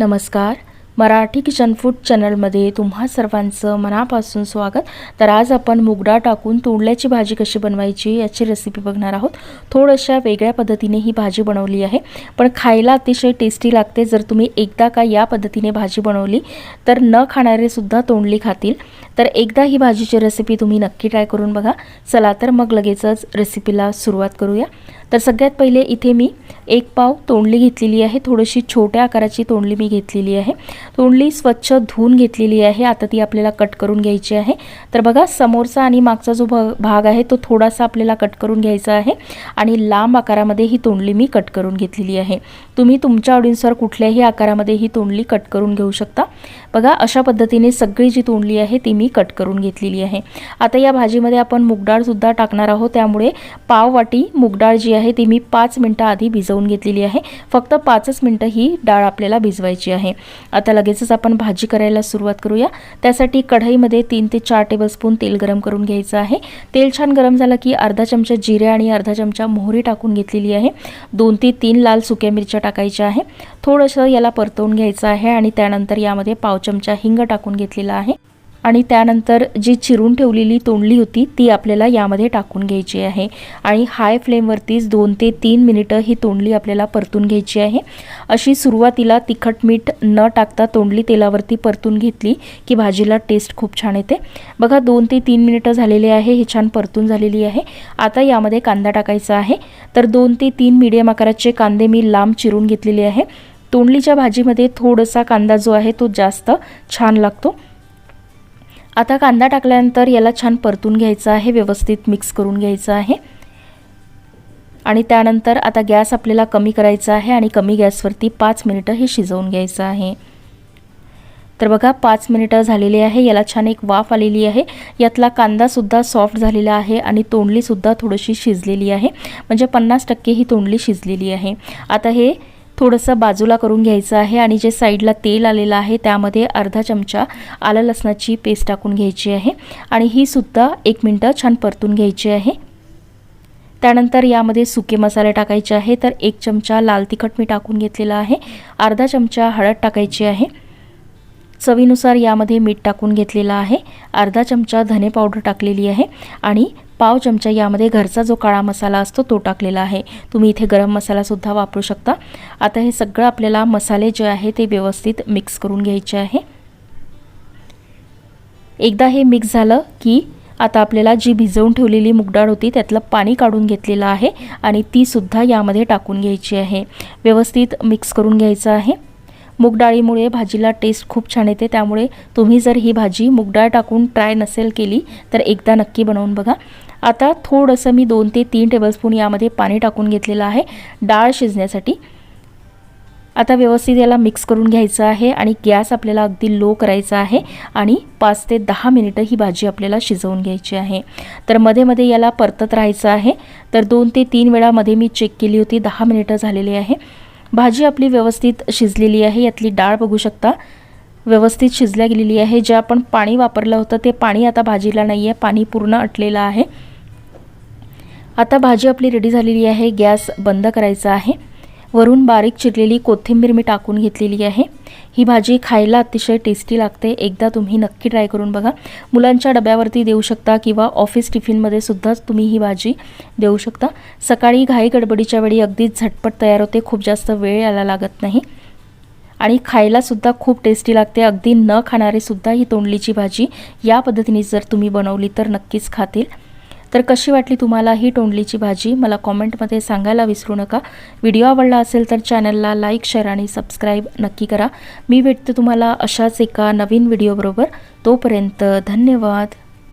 नमस्कार. Marathi kitchen food चॅनलमध्ये तुम्हा सर्वांचं मनापासून स्वागत. तर आज आपण मुगडा टाकून तोंडल्याची भाजी कशी बनवायची याची रेसिपी बघणार आहोत. थोड्याशा वेगळ्या पद्धतीने ही भाजी बनवली आहे. पण खायला अतिशय टेस्टी लागते जर तुम्ही एकदा का या पद्धतीने भाजी बनवली तर न खाणारेसुद्धा तोंडली खातील. तर एकदा ही भाजीची रेसिपी तुम्ही नक्की ट्राय करून बघा. चला तर मग लगेचच रेसिपीला सुरुवात करूया. तर सगळ्यात पहिले इथे मी एक पाव तोंडली घेतलेली आहे. थोडीशी छोट्या आकाराची तोंडली मी घेतलेली आहे. तोंडली स्वच्छ धुवून घेतलेली आहे. आता ती आपल्याला कट करून घ्यायची आहे. तर बघा समोरचा आणि मागचा जो भाग आहे तो थोडासा आपल्याला कट करून घ्यायचा आहे. आणि लांब आकारामध्ये ही तोंडली मी कट करून घेतलेली आहे. तुम्ही तुमच्या आवडीनुसार कुठल्याही आकारामध्ये ही तोंडली कट करून घेऊ शकता. बघा अशा पद्धतीने सगळी जी तोंडली आहे ती मी कट करून घेतलेली आहे. आता या भाजीमध्ये आपण मुगडाळसुद्धा टाकणार आहोत. त्यामुळे पाव वाटी मुगडाळ जी आहे ती मी पाच मिनटं आधी भिजवून घेतलेली आहे. फक्त पाचच मिनटं ही डाळ आपल्याला भिजवायची आहे. आता लगेचच आपण भाजी करायला सुरुवात करूया. त्यासाठी कढईमध्ये तीन ते चार टेबलस्पून तेल गरम करून घ्यायचं आहे. तेल छान गरम झालं की अर्धा चमचा जिरे आणि अर्धा चमचा मोहरी टाकून घेतलेली आहे. दोन ते तीन लाल सुक्या मिरच्या टाकायच्या आहे. थोडंसं याला परतवून घ्यायचं आहे आणि त्यानंतर यामध्ये पाव चमचा हिंग टाकून घेतलेला आहे. आणि त्यानंतर जी चिरून ठेवलेली तोंडली होती ती आपल्याला यामध्ये टाकून घ्यायची आहे. आणि हाय फ्लेमवरतीच दोन ते तीन मिनिटं ही तोंडली आपल्याला परतून घ्यायची आहे. अशी सुरुवातीला तिखट मीठ न टाकता तोंडली तेलावरती परतून घेतली की भाजीला टेस्ट खूप छान येते. बघा दोन ते तीन मिनिटं झालेले आहे ही छान परतून झालेली आहे. आता यामध्ये कांदा टाकायचा आहे. तर दोन ते तीन मीडियम आकाराचे कांदे मी लांब चिरून घेतलेले आहे. तोंडलीच्या भाजीमध्ये थोडासा कांदा जो आहे तो जास्त छान लागतो. आता कांदा टाकल्यानंतर याला छान परतून घ्यायचं आहे व्यवस्थित मिक्स करून घ्यायचं आहे. आणि त्यानंतर आता गॅस आपल्याला कमी करायचा आहे आणि कमी गॅसवरती पाच मिनिटं हे शिजवून घ्यायचं आहे. तर बघा पाच मिनिटं झालेली आहे याला छान एक वाफ आलेली आहे. यातला कांदासुद्धा सॉफ्ट झालेला आहे आणि तोंडलीसुद्धा थोडीशी शिजलेली आहे. म्हणजे पन्नास टक्के ही तोंडली शिजलेली आहे. आता हे थोडंसं बाजूला करून घ्यायचं आहे आणि जे साईडला तेल आलेलं आहे त्यामध्ये अर्धा चमचा आलं लसणाची पेस्ट टाकून घ्यायची आहे आणि ही सुद्धा एक मिनटं छान परतून घ्यायची आहे. त्यानंतर यामध्ये सुके मसाले टाकायचे आहे तर एक चमचा लाल तिखट मी टाकून घेतलेला आहे अर्धा चमचा हळद टाकायची आहे. चवीनुसार यामध्ये मीठ टाकून घेतलेला आहे. अर्धा चमचा धने पावडर टाकलेली आहे आणि पाव चमचा यामध्ये घरचा जो काळा मसाला असतो तो टाकलेला आहे. तुम्ही इथे गरम मसालासुद्धा वापरू शकता. आता हे सगळं आपल्याला मसाले जे आहे ते व्यवस्थित मिक्स करून घ्यायचे आहे. एकदा हे मिक्स झालं की आता आपल्याला जी भिजवून ठेवलेली मुगडाळ होती त्यातलं पाणी काढून घेतलेलं आहे आणि तीसुद्धा यामध्ये टाकून घ्यायची आहे. व्यवस्थित मिक्स करून घ्यायचं आहे. मुगडाळीमुळे भाजीला टेस्ट खूप छान येते. त्यामुळे तुम्ही जर ही भाजी मुगडाळ टाकून ट्राय नसेल केली तर एकदा नक्की बनवून बघा. आता थोडंसं मी दोन ते तीन टेबलस्पून यामध्ये पाणी टाकून घेतलेलं आहे डाळ शिजण्यासाठी. आता व्यवस्थित याला मिक्स करून घ्यायचं आहे आणि गॅस आपल्याला अगदी लो करायचा आहे आणि पाच ते दहा मिनिटं ही भाजी आपल्याला शिजवून घ्यायची आहे. तर मध्ये मध्ये याला परतत राहायचं आहे. तर दोन ते तीन वेळामध्ये मी चेक केली होती दहा मिनिटं झालेली आहे. भाजी आपली व्यवस्थित शिजलेली आहे यातली डाळ बघू शकता. व्यवस्थित शिजल्या गेलेली आहे. जे आपण पाणी वापरलं होतं ते पाणी आता भाजीला नाही आहे पाणी पूर्ण अटलेलं आहे. आता भाजी आपली रेडी झालेली आहे. गॅस बंद करायचा आहे. वरून बारीक चिरलेली कोथिंबीर मी टाकून घेतलेली आहे. ही भाजी खायला अतिशय टेस्टी लागते. एकदा तुम्ही नक्की ट्राय करून बघा. मुलांच्या डब्यावरती देऊ शकता किंवा ऑफिस टिफिनमध्ये सुद्धा तुम्ही ही भाजी देऊ शकता. सकाळी घाई गडबडीच्या वेळी अगदीच झटपट तयार होते. खूप जास्त वेळ यायला लागत नाही. आणि खायलासुद्धा खूप टेस्टी लागते. अगदी न खाणारेसुद्धा ही तोंडलीची भाजी या पद्धतीने जर तुम्ही बनवली तर नक्कीच खातील. तर कशी वाटली तुम्हाला ही तोंडलीची भाजी? मला कॉमेंटमध्ये सांगायला विसरू नका. व्हिडिओ आवडला असेल तर चॅनलला लाईक शेअर आणि सबस्क्राईब नक्की करा. मी भेटते तुम्हाला अशाच एका नवीन व्हिडिओबरोबर. तोपर्यंत धन्यवाद.